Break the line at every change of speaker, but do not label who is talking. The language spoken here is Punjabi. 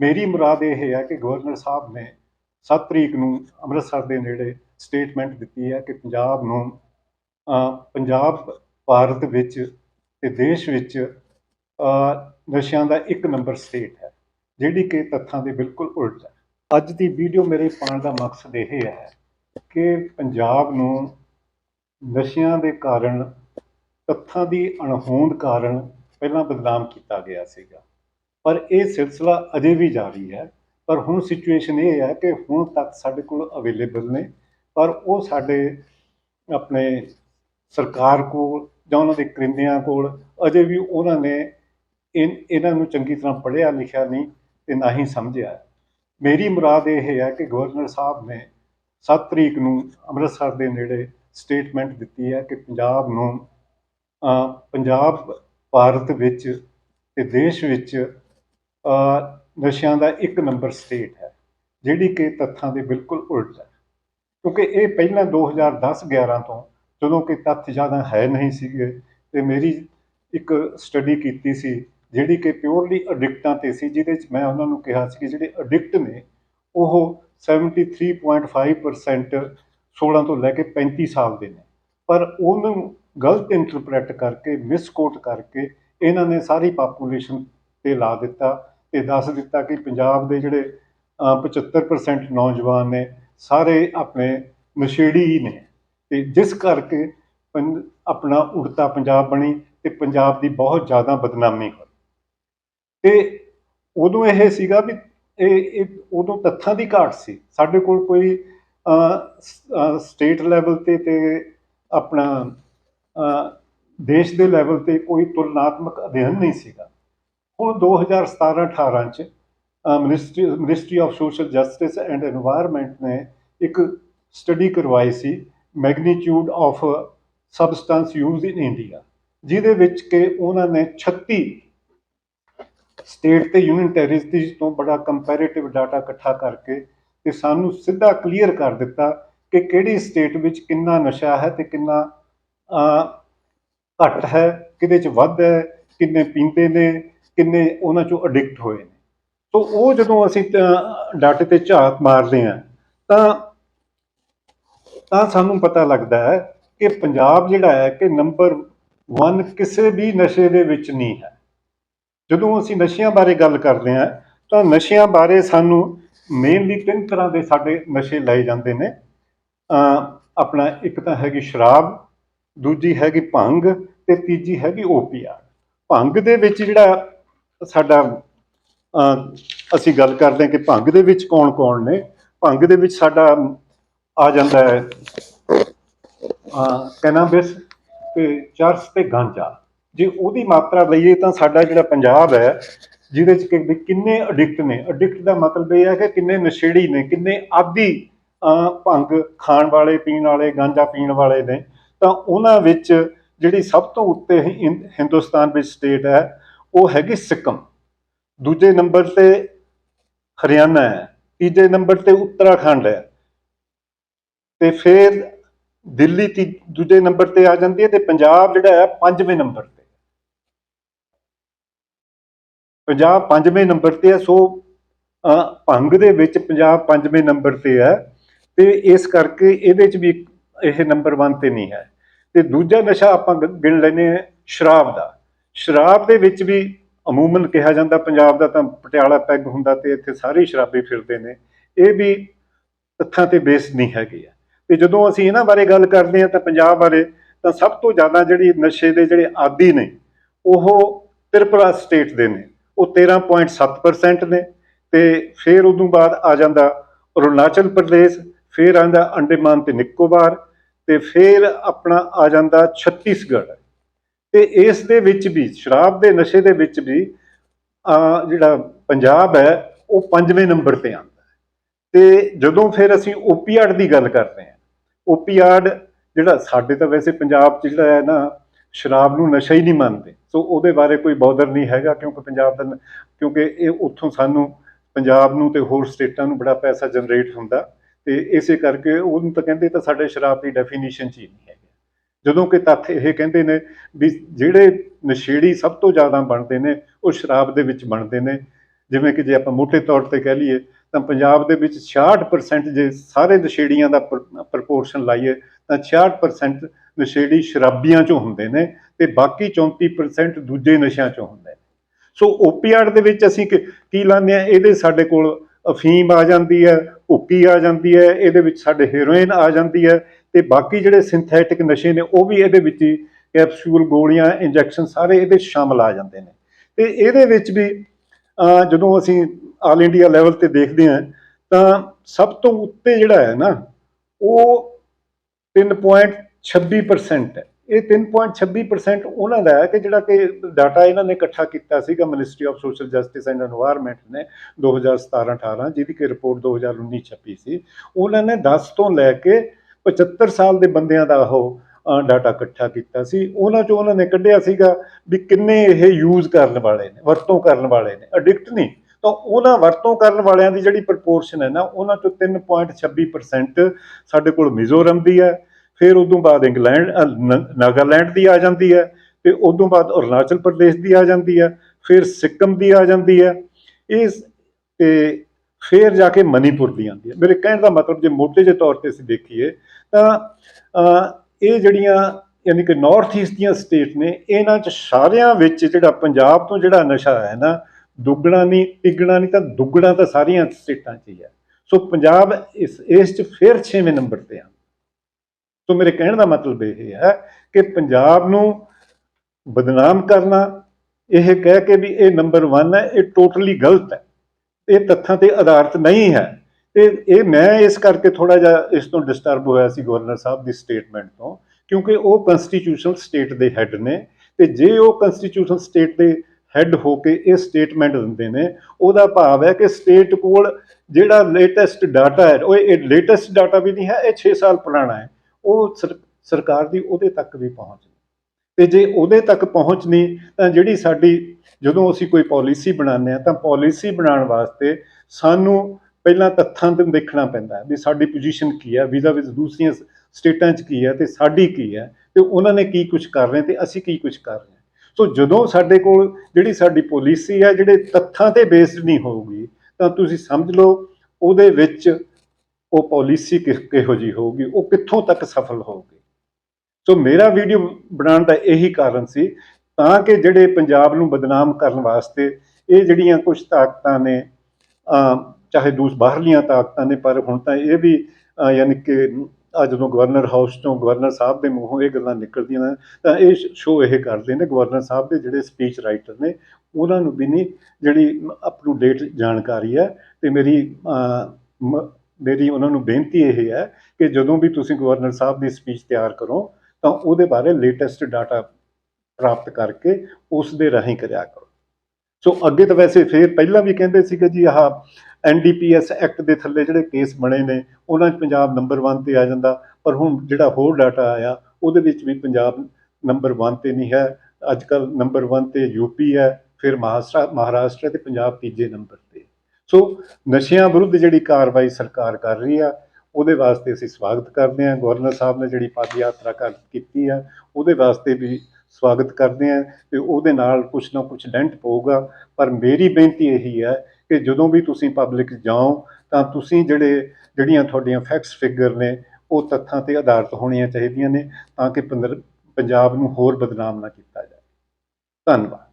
ਮੇਰੀ ਮੁਰਾਦ ਇਹ ਹੈ ਕਿ ਗਵਰਨਰ ਸਾਹਿਬ ਨੇ 7 ਤਰੀਕ ਨੂੰ ਅੰਮ੍ਰਿਤਸਰ ਦੇ ਨੇੜੇ ਸਟੇਟਮੈਂਟ ਦਿੱਤੀ ਹੈ ਕਿ ਪੰਜਾਬ ਨੂੰ ਪੰਜਾਬ, ਭਾਰਤ ਵਿੱਚ ਤੇ ਦੇਸ਼ ਵਿੱਚ ਨਸ਼ਿਆਂ ਦਾ ਇੱਕ ਨੰਬਰ ਸਟੇਟ ਹੈ, ਜਿਹੜੀ ਕਿ ਤੱਥਾਂ ਦੇ ਬਿਲਕੁਲ ਉਲਟ ਹੈ। ਅੱਜ ਦੀ ਵੀਡੀਓ ਮੇਰੇ ਪਾਉਣ ਦਾ ਮਕਸਦ ਇਹ ਹੈ ਕਿ ਪੰਜਾਬ ਨੂੰ ਨਸ਼ਿਆਂ ਦੇ ਕਾਰਨ, ਤੱਥਾਂ ਦੀ ਅਣਹੋਂਦ ਕਾਰਨ ਪਹਿਲਾਂ ਬਦਨਾਮ ਕੀਤਾ ਗਿਆ ਸੀਗਾ। ਪਰ ਇਹ ਸਿਲਸਿਲਾ ਅਜੇ ਵੀ ਜਾਰੀ ਹੈ। ਪਰ ਹੁਣ ਸਿਚੁਏਸ਼ਨ ਇਹ ਹੈ ਕਿ ਹੁਣ ਤੱਕ ਸਾਡੇ ਕੋਲ ਅਵੇਲੇਬਲ ਨੇ। ਪਰ ਉਹ ਸਾਡੇ ਆਪਣੇ ਸਰਕਾਰ ਕੋਲ ਜਾਂ ਉਹਨਾਂ ਦੇ ਕਰਿੰਦਿਆਂ ਕੋਲ ਅਜੇ ਵੀ ਉਹਨਾਂ ਨੇ ਇਨ, ਇਹਨਾਂ ਨੂੰ ਚੰਗੀ ਤਰ੍ਹਾਂ ਪੜ੍ਹਿਆ ਲਿਖਿਆ ਨਹੀਂ ਤੇ ਨਾ ਹੀ ਸਮਝਿਆ। ਮੇਰੀ ਮੁਰਾਦ ਇਹ ਹੈ ਕਿ ਗਵਰਨਰ ਸਾਹਿਬ ਨੇ 7 ਤਰੀਕ ਨੂੰ ਅੰਮ੍ਰਿਤਸਰ ਦੇ ਨੇੜੇ ਸਟੇਟਮੈਂਟ ਦਿੱਤੀ ਹੈ ਕਿ ਪੰਜਾਬ ਨੂੰ ਪੰਜਾਬ, ਭਾਰਤ ਵਿੱਚ ਤੇ ਦੇਸ਼ ਵਿੱਚ ਨਸ਼ਿਆਂ ਦਾ ਇੱਕ ਨੰਬਰ ਸਟੇਟ ਹੈ, ਜਿਹੜੀ ਕਿ ਤੱਥਾਂ ਦੇ ਬਿਲਕੁਲ ਉਲਟ ਹੈ। ਕਿਉਂਕਿ ਇਹ ਪਹਿਲਾਂ 2010-11 ਤੋਂ ਜਦੋਂ ਕਿ ਤੱਥ ਜ਼ਿਆਦਾ ਹੈ ਨਹੀਂ ਸੀਗੇ ਤੇ ਮੇਰੀ ਇੱਕ ਸਟੱਡੀ ਕੀਤੀ ਸੀ, ਜਿਹੜੀ ਕਿ ਪਿਓਰਲੀ ਅਡਿਕਟਾਂ ਤੇ ਸੀ, ਜਿਹਦੇ ਵਿੱਚ ਮੈਂ ਉਹਨਾਂ ਨੂੰ ਕਿਹਾ ਸੀ ਕਿ ਜਿਹੜੇ ਅਡਿਕਟ ਨੇ, ਉਹ 73.5% 16 ਤੋਂ ਲੈ ਕੇ 35 ਸਾਲ ਦੇ ਨੇ। ਪਰ ਉਹਨੂੰ ਗਲਤ ਇੰਟਰਪ੍ਰੈਟ ਕਰਕੇ ਮਿਸਕੋਟ ਕਰਕੇ, ਇਹਨਾਂ ਨੇ ਸਾਰੀ ਪਾਪੂਲੇਸ਼ਨ ਤੇ ਲਾ ਦਿੱਤਾ ਤੇ ਦੱਸ ਦਿੱਤਾ ਕਿ ਪੰਜਾਬ ਦੇ ਜਿਹੜੇ ਅਹ, 75% ਨੌਜਵਾਨ ਨੇ ਸਾਰੇ ਆਪਣੇ ਨਸ਼ੇੜੀ ਹੀ ਨੇ। ਤੇ ਜਿਸ ਕਰਕੇ ਪੰ- ਆਪਣਾ ਉੜਤਾ ਪੰਜਾਬ ਬਣੀ ਤੇ ਪੰਜਾਬ ਦੀ ਬਹੁਤ ਜ਼ਿਆਦਾ ਬਦਨਾਮੀ ਹੋਈ। ਤੇ ਉਦੋਂ ਇਹ ਸੀਗਾ ਵੀ ਇਹ ਉਦੋਂ ਤੱਥਾਂ ਦੀ ਘਾਟ ਸੀ। ਸਾਡੇ ਕੋਲ ਕੋਈ ਸਟੇਟ ਲੈਵਲ ਤੇ ਤੇ ਆਪਣਾ ਦੇਸ਼ ਦੇ ਲੈਵਲ ਤੇ ਕੋਈ ਤੁਲਨਾਤਮਕ ਅਧਿਐਨ ਨਹੀਂ ਸੀਗਾ। ਉਹ 2017-18 ਚ ministry ministry of social justice and environment ਨੇ ਇੱਕ ਸਟੱਡੀ ਕਰਵਾਈ ਸੀ magnitude of substance use in India ਜਿਹਦੇ ਵਿੱਚ ਕਿ ਉਹਨਾਂ ਨੇ 36 ਸਟੇਟ ਤੇ ਯੂਨੀਅਨ ਟੈਰੀਟਰੀਜ਼ ਤੋਂ ਬੜਾ ਕੰਪੈਰੀਟਿਵ ਡਾਟਾ ਇਕੱਠਾ ਕਰਕੇ ਤੇ ਸਾਨੂੰ ਸਿੱਧਾ ਕਲੀਅਰ ਕਰ ਦਿੱਤਾ ਕਿ ਕਿਹੜੀ ਸਟੇਟ ਵਿੱਚ ਕਿੰਨਾ ਨਸ਼ਾ ਹੈ ਤੇ ਕਿੰਨਾ ਘੱਟ ਹੈ, ਕਿਹਦੇ ਚ ਵੱਧ ਹੈ, ਕਿੰਨੇ ਪੀਂਦੇ ਨੇ ਕਿੰਨੇ ਉਹਨਾਂ ਚੋਂ ਐਡਿਕਟ ਹੋਏ ਨੇ। ਸੋ ਉਹ ਜਦੋਂ ਅਸੀਂ ਡਾਟੇ ਤੇ ਝਾਤ ਮਾਰਦੇ ਹਾਂ, ਤਾਂ ਤਾਂ ਸਾਨੂੰ ਪਤਾ ਲੱਗਦਾ ਹੈ ਕਿ ਪੰਜਾਬ ਜਿਹੜਾ ਹੈ ਕਿ ਨੰਬਰ 1 ਕਿਸੇ ਵੀ ਨਸ਼ੇ ਦੇ ਵਿੱਚ ਨਹੀਂ ਹੈ। ਜਦੋਂ ਅਸੀਂ ਨਸ਼ਿਆਂ ਬਾਰੇ ਗੱਲ ਕਰਦੇ ਹਾਂ, ਤਾਂ ਨਸ਼ਿਆਂ ਬਾਰੇ ਸਾਨੂੰ ਮੇਨਲੀ ਤਿੰਨ ਤਰ੍ਹਾਂ ਦੇ ਸਾਡੇ ਨਸ਼ੇ ਲਏ ਜਾਂਦੇ ਨੇ। ਅਹ ਆਪਣਾ ਇੱਕ ਤਾਂ ਹੈਗੀ ਸ਼ਰਾਬ, ਦੂਜੀ ਹੈਗੀ ਭੰਗ ਤੇ ਤੀਜੀ ਹੈਗੀ ਓਪੀਆ ਭੰਗ ਦੇ ਵਿੱਚ ਜਿਹੜਾ ਸਾਡਾ ਅਸੀਂ ਗੱਲ ਕਰਦੇ ਹਾਂ ਕਿ ਭੰਗ ਦੇ ਵਿੱਚ ਕੌਣ-ਕੌਣ ਨੇ। ਭੰਗ ਦੇ ਵਿੱਚ ਸਾਡਾ ਆ ਜਾਂਦਾ ਹੈ ਕੈਨਾਬਿਸ ਤੇ ਚਰਸ ਤੇ ਗਾਂਜਾ। ਜੇ ਉਹਦੀ ਮਾਤਰਾ ਲਈਏ ਤਾਂ ਸਾਡਾ ਜਿਹੜਾ ਪੰਜਾਬ ਹੈ, ਜਿਹਦੇ ਚ ਕਿੰਨੇ ਐਡਿਕਟ ਨੇ। ਐਡਿਕਟ ਦਾ ਮਤਲਬ ਇਹ ਹੈ ਕਿ ਕਿੰਨੇ ਨਸ਼ੇੜੀ ਨੇ, ਕਿੰਨੇ ਆਦੀ ਭੰਗ ਖਾਣ ਵਾਲੇ, ਪੀਣ ਵਾਲੇ, ਗਾਂਜਾ ਪੀਣ ਵਾਲੇ ਨੇ। ਤਾਂ ਉਹਨਾਂ ਵਿੱਚ ਜਿਹੜੀ ਸਭ ਤੋਂ ਉੱਤੇ ਹਿੰਦੁਸਤਾਨ ਵਿੱਚ ਸਟੇਟ ਹੈ ਉਹ ਹੈਗੀ ਸਿੱਕਮ। ਦੂਜੇ ਨੰਬਰ ਤੇ ਹਰਿਆਣਾ ਹੈ, ਤੀਜੇ ਨੰਬਰ ਤੇ ਉੱਤਰਾਖੰਡ ਹੈ। ਤੇ ਫਿਰ ਦਿੱਲੀ ਤੀ ਦੂਜੇ ਨੰਬਰ ਤੇ ਆ ਜਾਂਦੀ ਹੈ ਤੇ ਪੰਜਾਬ ਜਿਹੜਾ ਹੈ ਪੰਜਵੇਂ ਨੰਬਰ ਤੇ। ਪੰਜਾਬ ਪੰਜਵੇਂ ਨੰਬਰ ਤੇ ਹੈ, ਸੋ ਭੰਗ ਦੇ ਵਿੱਚ ਪੰਜਾਬ ਪੰਜਵੇਂ ਨੰਬਰ ਤੇ ਹੈ। ਤੇ ਇਸ ਕਰਕੇ ਇਹਦੇ ਚ ਵੀ ਇਹ ਨੰਬਰ 1 ਤੇ ਨਹੀਂ ਹੈ। ਤੇ ਦੂਜਾ ਨਸ਼ਾ ਆਪਾਂ ਗ- ਗਿਣ ਲੈਨੇ ਆ ਸ਼ਰਾਬ ਦਾ। ਸ਼ਰਾਬ ਦੇ ਵਿੱਚ ਵੀ ਅਮੂਮਨ ਕਿਹਾ ਜਾਂਦਾ, ਪੰਜਾਬ ਦਾ ਤਾਂ ਪਟਿਆਲਾ ਪੈਗ ਹੁੰਦਾ ਤੇ ਇੱਥੇ ਸਾਰੇ ਸ਼ਰਾਬੀ ਫਿਰਦੇ ਨੇ। ਇਹ ਵੀ ਤੱਥਾਂ ਤੇ ਬੇਸ ਨਹੀਂ ਹੈਗੇ ਆ। ਤੇ ਜਦੋਂ ਅਸੀਂ ਇਹਨਾਂ ਬਾਰੇ ਗੱਲ ਕਰਦੇ ਹਾਂ ਤਾਂ ਪੰਜਾਬ ਬਾਰੇ ਤਾਂ ਸਭ ਤੋਂ ਜ਼ਿਆਦਾ ਜਿਹੜੀ ਨਸ਼ੇ ਦੇ ਜਿਹੜੇ ਆਦੀ ਨੇ, ਉਹ ਤ੍ਰਿਪੁਰਾ ਸਟੇਟ ਦੇ ਨੇ। ਉਹ 13.7% ਨੇ ਤੇ ਫਿਰ ਉਦੋਂ ਬਾਅਦ ਆ ਜਾਂਦਾ ਅਰੁਣਾਚਲ ਪ੍ਰਦੇਸ਼, ਫਿਰ ਆਂਦਾ ਅੰਡੇਮਾਨ ਤੇ ਨਿਕੋਬਾਰ ਤੇ ਫਿਰ ਆਪਣਾ ਆ ਜਾਂਦਾ ਛੱਤੀਸਗੜ੍ਹ। ਤੇ ਇਸ ਦੇ ਵਿੱਚ ਵੀ, ਸ਼ਰਾਬ ਦੇ ਨਸ਼ੇ ਦੇ ਵਿੱਚ ਵੀ ਜਿਹੜਾ ਪੰਜਾਬ ਹੈ, ਉਹ ਪੰਜਵੇਂ ਨੰਬਰ ਤੇ ਆਉਂਦਾ ਹੈ। ਤੇ ਜਦੋਂ ਫਿਰ ਅਸੀਂ ਓਪੀਆਡ ਦੀ ਗੱਲ ਕਰਦੇ ਹਾਂ ਓਪੀਆਡ ਜਿਹੜਾ ਸਾਡੇ ਤਾਂ ਵੈਸੇ ਪੰਜਾਬ 'ਚ ਜਿਹੜਾ ਹੈ ਨਾ, ਸ਼ਰਾਬ ਨੂੰ ਨਸ਼ਾ ਹੀ ਨਹੀਂ ਮੰਨਦੇ। ਸੋ ਉਹਦੇ ਬਾਰੇ ਕੋਈ ਬੌਦਰ ਨਹੀਂ ਹੈਗਾ, ਕਿਉਂਕਿ ਪੰਜਾਬ ਦਾ ਨ- ਕਿਉਂਕਿ ਇਹ ਉੱਥੋਂ ਸਾਨੂੰ ਪੰਜਾਬ ਨੂੰ ਤੇ ਹੋਰ ਸਟੇਟਾਂ ਨੂੰ ਬੜਾ ਪੈਸਾ ਜਨਰੇਟ ਹੁੰਦਾ। ਤੇ ਇਸੇ ਕਰਕੇ ਉਹਨੂੰ ਤਾਂ ਕਹਿੰਦੇ ਤਾਂ ਸਾਡੇ ਸ਼ਰਾਬ ਦੀ ਡੈਫੀਨੇਸ਼ਨ 'ਚ ਹੀ ਨਹੀਂ ਹੈ। ਜਦੋਂ ਕਿ ਤੱਥ ਇਹ ਕਹਿੰਦੇ ਨੇ ਵੀ ਜਿਹੜੇ ਨਸ਼ੇੜੀ ਸਭ ਤੋਂ ਜ਼ਿਆਦਾ ਬਣਦੇ ਨੇ, ਉਹ ਸ਼ਰਾਬ ਦੇ ਵਿੱਚ ਬਣਦੇ ਨੇ। ਜਿਵੇਂ ਕਿ ਜੇ ਆਪਾਂ ਮੋٹے ਤੌਰ ਤੇ ਕਹਿ ਲਈਏ, ਤਾਂ ਪੰਜਾਬ ਦੇ ਵਿੱਚ 66% ਜੇ ਸਾਰੇ ਨਸ਼ੇੜੀਆਂ ਦਾ ਪ੍ਰਪੋਰਸ਼ਨ ਲਾਈਏ, ਤਾਂ 66% ਨਸ਼ੇੜੀ ਸ਼ਰਾਬੀਆਂ ਚੋਂ ਹੁੰਦੇ ਨੇ ਤੇ ਬਾਕੀ 34% ਦੂਜੇ ਨਸ਼ਿਆਂ ਚੋਂ ਹੁੰਦੇ ਨੇ। ਸੋ ਓਪੀਆਡ ਦੇ ਵਿੱਚ ਅਸੀਂ ਕੀ- ਕੀ ਲਾਉਂਦੇ ਆ ਇਹਦੇ ਸਾਡੇ ਕੋਲ ਅਫੀਮ ਆ ਜਾਂਦੀ ਹੈ ਓਪੀ ਆ ਜਾਂਦੀ ਹੈ, ਇਹਦੇ ਵਿੱਚ ਸਾਡੇ ਹੈਰੋਇਨ ਆ ਜਾਂਦੀ ਹੈ। ਤੇ ਬਾਕੀ ਜਿਹੜੇ ਸਿੰਥੈਟਿਕ ਨਸ਼ੇ ਨੇ, ਉਹ ਵੀ ਇਹਦੇ ਵਿੱਚ ਹੀ ਕੈਪਸੂਲ ਗੋਲੀਆਂ ਇੰਜੈਕਸ਼ਨ ਸਾਰੇ ਇਹਦੇ ਸ਼ਾਮਲ ਆ ਜਾਂਦੇ ਨੇ। ਤੇ ਇਹਦੇ ਵਿੱਚ ਵੀ ਜਦੋਂ ਅਸੀਂ ਆਲ ਇੰਡੀਆ ਲੈਵਲ ਤੇ ਦੇਖਦੇ ਹਾਂ, ਤਾਂ ਸਭ ਤੋਂ ਉੱਤੇ ਜਿਹੜਾ ਹੈ ਨਾ, ਉਹ 3.26% ਹੈ। ਇਹ 3.26% ਉਹਨਾਂ ਦਾ ਹੈ ਕਿ ਜਿਹੜਾ ਕਿ ਡਾਟਾ ਇਹਨਾਂ ਨੇ ਇਕੱਠਾ ਕੀਤਾ ਸੀਗਾ ministry of social justice and environment ਨੇ 2017-18 ਜਿਹਦੀ ਕਿ ਰਿਪੋਰਟ 2019 ਛਪੀ ਸੀ। ਉਹਨਾਂ ਨੇ 10 ਤੋਂ ਲੈ ਕੇ 75 ਸਾਲ ਦੇ ਬੰਦਿਆਂ ਦਾ ਉਹ ਡਾਟਾ ਇਕੱਠਾ ਕੀਤਾ ਸੀ। ਉਹਨਾਂ ਚੋਂ ਉਹਨਾਂ ਨੇ ਕੱਢਿਆ ਸੀਗਾ ਵੀ ਕਿੰਨੇ ਇਹ ਯੂਜ਼ ਕਰਨ ਵਾਲੇ ਨੇ, ਵਰਤੋਂ ਕਰਨ ਵਾਲੇ ਨੇ। ਐਡਿਕਟ ਨਹੀਂ। ਤਾਂ ਉਹਨਾਂ ਵਰਤੋਂ ਕਰਨ ਵਾਲਿਆਂ ਦੀ ਜਿਹੜੀ ਪ੍ਰਪੋਰਸ਼ਨ ਹੈ ਨਾ, ਉਹਨਾਂ ਚੋਂ 3.26% ਸਾਡੇ ਕੋਲ ਮਿਜ਼ੋਰਮ ਦੀ ਹੈ। ਫਿਰ ਉਦੋਂ ਬਾਅਦ ਇੰਗਲੈਂਡ ਨ- ਨਾਗਾਲੈਂਡ ਦੀ ਆ ਜਾਂਦੀ ਹੈ। ਤੇ ਉਦੋਂ ਬਾਅਦ ਅਰੁਣਾਚਲ ਪ੍ਰਦੇਸ਼ ਦੀ ਆ ਜਾਂਦੀ ਹੈ। ਫਿਰ ਸਿੱਕਮ ਦੀ ਆ ਜਾਂਦੀ ਹੈ। ਇਸ, ਤੇ ਫਿਰ ਜਾ ਕੇ ਮਨੀਪੁਰ ਦੀ ਆਉਂਦੀ ਹੈ। ਮੇਰੇ ਕਹਿਣ ਦਾ ਮਤਲਬ ਜੇ ਮੋਟੇ ਜਿਹੇ ਤੌਰ ਤੇ ਅਸੀਂ ਦੇਖੀਏ, ਤਾਂ ਇਹ ਜਿਹੜੀਆਂ ਯਾਨੀ ਕਿ ਨਾਰਥ ਈਸਟ ਦੀਆਂ ਸਟੇਟ ਨੇ, ਇਹਨਾਂ ਚ ਸਾਰਿਆਂ ਵਿੱਚ ਜਿਹੜਾ ਪੰਜਾਬ ਤੋਂ ਜਿਹੜਾ ਨਸ਼ਾ ਹੈ ਨਾ, ਦੁੱਗਣਾ ਨਹੀਂ, ਤਿੱਗਣਾ ਨਹੀਂ, ਤਾਂ ਦੁੱਗਣਾ ਤਾਂ ਸਾਰੀਆਂ ਸਟੇਟਾਂ 'ਚ ਹੀ ਹੈ। ਸੋ ਪੰਜਾਬ ਇਸ ਇਸ 'ਚ ਫਿਰ 6ਵੇਂ ਨੰਬਰ ਤੇ ਆ। ਸੋ ਮੇਰੇ ਕਹਿਣ ਦਾ ਮਤਲਬ ਇਹ ਹੈ ਕਿ ਪੰਜਾਬ ਨੂੰ ਬਦਨਾਮ ਕਰਨਾ, ਇਹ ਕਹਿ ਕੇ ਵੀ ਇਹ ਨੰਬਰ 1 ਹੈ, ਇਹ ਟੋਟਲੀ ਗਲਤ ਹੈ। ਇਹ ਤੱਥਾਂ ਤੇ ਆਧਾਰਿਤ ਨਹੀਂ ਹੈ। ਤੇ ਇਹ ਮੈਂ ਇਸ ਕਰਕੇ ਥੋੜਾ ਜਿਹਾ ਇਸ ਤੋਂ ਡਿਸਟਰਬ ਹੋਇਆ ਸੀ ਗਵਰਨਰ ਸਾਹਿਬ ਦੀ ਸਟੇਟਮੈਂਟ ਤੋਂ, ਕਿਉਂਕਿ ਉਹ ਕਨਸਟੀਟਿਊਸ਼ਨਲ ਸਟੇਟ ਦੇ ਹੈੱਡ ਨੇ ਤੇ ਜੇ ਉਹ ਕਨਸਟੀਟਿਊਸ਼ਨਲ ਸਟੇਟ ਦੇ ਹੈੱਡ ਹੋ ਕੇ ਇਹ ਸਟੇਟਮੈਂਟ ਦਿੰਦੇ ਨੇ, ਉਹਦਾ ਭਾਵ ਹੈ ਕਿ ਸਟੇਟ ਕੋਲ ਜਿਹੜਾ ਲੇਟੈਸਟ ਡਾਟਾ ਹੈ, ਉਹ ਇਹ ਲੇਟੈਸਟ ਡਾਟਾ ਵੀ ਨਹੀਂ ਹੈ, ਇਹ 6 ਸਾਲ ਪੁਰਾਣਾ ਹੈ। ਉਹ ਸਰ- ਸਰਕਾਰ ਦੀ ਉਹਦੇ ਤੱਕ ਵੀ ਪਹੁੰਚ ਤੇ ਜੇ ਉਹਦੇ ਤੱਕ ਪਹੁੰਚ ਨਹੀਂ, ਤਾਂ ਜਿਹੜੀ ਸਾਡੀ, ਜਦੋਂ ਅਸੀਂ ਕੋਈ ਪਾਲਿਸੀ ਬਣਾਉਂਦੇ ਆ ਤਾਂ ਪਾਲਿਸੀ ਬਣਾਉਣ ਵਾਸਤੇ ਸਾਨੂੰ ਪਹਿਲਾਂ ਤੱਥਾਂ ਤੇ ਦੇਖਣਾ ਪੈਂਦਾ ਵੀ ਸਾਡੀ ਪੋਜੀਸ਼ਨ ਕੀ ਹੈ ਵੀਜ਼ਾ ਵਿੱਚ ਦੂਸਰੀਆਂ ਸਟੇਟਾਂ 'ਚ ਕੀ ਹੈ ਤੇ ਸਾਡੀ ਕੀ ਹੈ, ਤੇ ਉਹਨਾਂ ਨੇ ਕੀ ਕੁਝ ਕਰ ਰਹੇ ਤੇ ਅਸੀਂ ਕੀ ਕੁਝ ਕਰ ਰਹੇ ਹਾਂ। ਸੋ ਜਦੋਂ ਸਾਡੇ ਕੋਲ ਜਿਹੜੀ ਸਾਡੀ ਪਾਲਿਸੀ ਹੈ, ਜਿਹੜੇ ਤੱਥਾਂ ਤੇ ਬੇਸਡ ਨਹੀਂ ਹੋਊਗੀ, ਤਾਂ ਤੁਸੀਂ ਸਮਝ ਲਓ ਉਹਦੇ ਵਿੱਚ ਉਹ ਪਾਲਿਸੀ ਕਿਹੋ ਜੀ ਹੋਊਗੀ, ਉਹ ਕਿੱਥੋਂ ਤੱਕ ਸਫਲ ਹੋਊਗੀ। ਸੋ ਮੇਰਾ ਵੀਡੀਓ ਬਣਾਉਣ ਦਾ ਇਹੀ ਕਾਰਨ ਸੀ ਤਾਂ ਕਿ ਜਿਹੜੇ ਪੰਜਾਬ ਨੂੰ ਬਦਨਾਮ ਕਰਨ ਵਾਸਤੇ ਇਹ ਜਿਹੜੀਆਂ ਕੁਝ ਤਾਕਤਾਂ ਨੇ ਚਾਹੇ ਦੂਸ, ਬਾਹਰਲੀਆਂ ਤਾਕਤਾਂ ਨੇ, ਪਰ ਹੁਣ ਤਾਂ ਇਹ ਵੀ ਯਾਨੀ ਕਿ ਆ ਜਦੋਂ ਗਵਰਨਰ ਹਾਊਸ ਤੋਂ ਗਵਰਨਰ ਸਾਹਿਬ ਦੇ ਮੂੰਹੋਂ ਇਹ ਗੱਲਾਂ ਨਿਕਲਦੀਆਂ ਨੇ, ਤਾਂ ਇਹ ਸ਼ੋ ਇਹ ਕਰਦੇ ਨੇ, ਗਵਰਨਰ ਸਾਹਿਬ ਦੇ ਜਿਹੜੇ ਸਪੀਚ ਰਾਈਟਰ ਨੇ, ਉਹਨਾਂ ਨੂੰ ਵੀ ਨਹੀਂ ਜਿਹੜੀ ਅਪ ਟੂ ਡੇਟ ਜਾਣਕਾਰੀ ਹੈ ਤੇ ਮੇਰੀ ਮ- ਮੇਰੀ ਉਹਨਾਂ ਨੂੰ ਬੇਨਤੀ ਇਹ ਹੈ ਕਿ ਜਦੋਂ ਵੀ ਤੁਸੀਂ ਗਵਰਨਰ ਸਾਹਿਬ ਦੀ ਸਪੀਚ ਤਿਆਰ ਕਰੋ ਤਾਂ ਉਹਦੇ ਬਾਰੇ ਲੇਟੈਸਟ ਡਾਟਾ ਪ੍ਰਾਪਤ ਕਰਕੇ ਉਸ ਦੇ ਰਾਹੀਂ ਕਰਿਆ ਕਰੋ। ਸੋ ਅੱਗੇ ਤਾਂ ਵੈਸੇ ਫੇਰ ਪਹਿਲਾਂ ਵੀ ਕਹਿੰਦੇ ਸੀਗੇ ਜੀ, ਆਹ ਐਨਡੀਪੀਐਸ ਐਕਟ ਦੇ ਥੱਲੇ ਜਿਹੜੇ ਕੇਸ ਬਣੇ ਨੇ, ਉਹਨਾਂ 'ਚ ਪੰਜਾਬ ਨੰਬਰ 1 ਤੇ ਆ ਜਾਂਦਾ। ਪਰ ਹੁਣ ਜਿਹੜਾ ਹੋਰ ਡਾਟਾ ਆਇਆ, ਉਹਦੇ ਵਿੱਚ ਵੀ ਪੰਜਾਬ ਨੰਬਰ 1 ਤੇ ਨਹੀਂ ਹੈ। ਅੱਜ ਕੱਲ ਨੰਬਰ 1 ਤੇ ਯੂਪੀ ਹੈ, ਫਿਰ ਮਹਾਰਾਸ਼ਟਰ ਮਹਾਰਾਸ਼ਟਰ ਤੇ ਪੰਜਾਬ ਤੀਜੇ ਨੰਬਰ ਤੇ। ਸੋ ਨਸ਼ਿਆਂ ਵਿਰੁੱਧ ਜਿਹੜੀ ਕਾਰਵਾਈ ਸਰਕਾਰ ਕਰ ਰਹੀ ਆ ਉਹਦੇ ਵਾਸਤੇ ਅਸੀਂ ਸਵਾਗਤ ਕਰਦੇ ਹਾਂ। ਗਵਰਨਰ ਸਾਹਿਬ ਨੇ ਜਿਹੜੀ ਪਦ ਯਾਤਰਾ ਕਰ ਕੀਤੀ ਆ, ਉਹਦੇ ਵਾਸਤੇ ਵੀ ਸਵਾਗਤ ਕਰਦੇ ਹਾਂ ਤੇ ਉਹਦੇ ਨਾਲ ਕੁਝ ਨਾ ਕੁਝ ਡੈਂਟ ਪਊਗਾ। ਪਰ ਮੇਰੀ ਬੇਨਤੀ ਇਹੀ ਹੈ ਕਿ ਜਦੋਂ ਵੀ ਤੁਸੀਂ ਪਬਲਿਕ ਜਾਓ, ਤਾਂ ਤੁਸੀਂ ਜਿਹੜੇ, ਜਿਹੜੀਆਂ ਤੁਹਾਡੀਆਂ ਫੈਕਟਸ ਫਿਗਰ ਨੇ, ਉਹ ਤੱਥਾਂ ਤੇ ਆਧਾਰਿਤ ਹੋਣੀਆਂ ਚਾਹੀਦੀਆਂ ਨੇ, ਤਾਂ ਕਿ ਪੰਦਰ- ਪੰਜਾਬ ਨੂੰ ਹੋਰ ਬਦਨਾਮ ਨਾ ਕੀਤਾ ਜਾਵੇ ਧੰਨਵਾਦ।